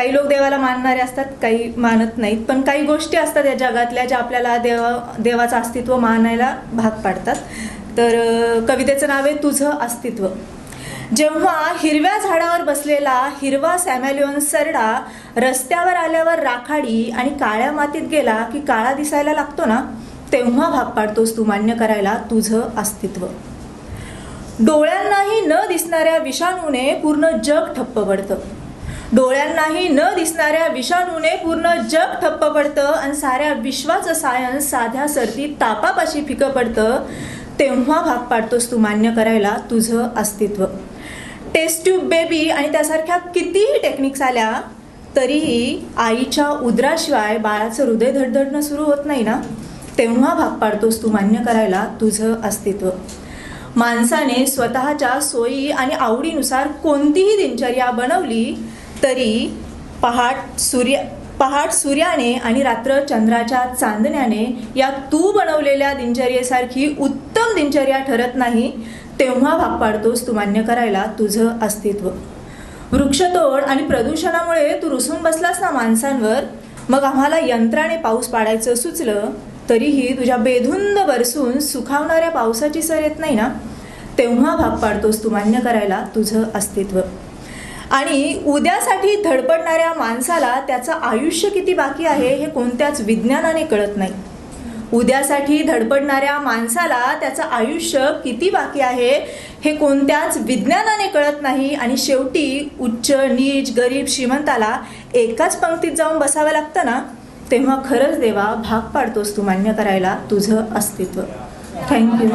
काही लोक देवाला मानणारे असतात काही मानत नाहीत. पण काही गोष्टी असतात या जगातल्या ज्या आपल्याला देवा देवाचं अस्तित्व मानायला भाग पाडतात. तर कवितेचं नाव आहे तुझं अस्तित्व. जेव्हा हिरव्या झाडावर बसलेला हिरवा सॅमॅलिओन सरडा रस्त्यावर आल्यावर राखाडी आणि काळ्या मातीत गेला की काळा दिसायला लागतो ना तेव्हा भाग पाडतोस तू मान्य करायला तुझं अस्तित्व. डोळ्यांनाही न दिसणाऱ्या विषाणूने पूर्ण जग ठप्प पडतं. डोळ्यांनाही न दिसणाऱ्या विषाणूने पूर्ण जग ठप्प पडतं आणि साऱ्या विश्वाचं सायन्स साध्या सर्दीत तापापाशी फिकं पडतं तेव्हा भाग पाडतोस तू मान्य करायला तुझं अस्तित्व. टेस्ट ट्यूब बेबी आणि त्यासारख्या कितीही टेक्निक्स आल्या तरीही आईच्या उदराशिवाय बाळाचं हृदय धडधडणं सुरू होत नाही ना? तेव्हा भाग पाडतोस तू मान्य करायला तुझं अस्तित्व. माणसाने स्वतःच्या सोयी आणि आवडीनुसार कोणतीही दिनचर्या बनवली तरी पहाट सूर्य पहाट सूर्याने आणि रात्र चंद्राच्या चांदण्याने या तू बनवलेल्या दिनचर्येसारखी उत्तम दिनचर्या ठरत नाही तेव्हा भाग पाडतोस तू मान्य करायला तुझं अस्तित्व. वृक्षतोड आणि प्रदूषणामुळे तू रुसून बसलास ना माणसांवर मग आम्हाला यंत्राने पाऊस पाडायचं सुचलं तरीही तुझ्या बेधुंद बरसून सुखावणाऱ्या पावसाची सर येत नाही ना? तेव्हा भाग पाडतोस तू मान्य करायला तुझं अस्तित्व. आणि उद्यासाठी धडपडणाऱ्या माणसाला त्याचं आयुष्य किती बाकी आहे हे कोणत्याच विज्ञानाने कळत नाही. उद्यासाठी धडपडणाऱ्या माणसाला त्याचं आयुष्य किती बाकी आहे हे कोणत्याच विज्ञानाने कळत नाही आणि शेवटी उच्च नीच गरीब श्रीमंताला एकाच पंक्तीत जाऊन बसावं लागतं ना? तेव्हा खरंच देवा भाग पाडतोस तू मान्य करायला. तुझं अस्तित्व. थँक्यू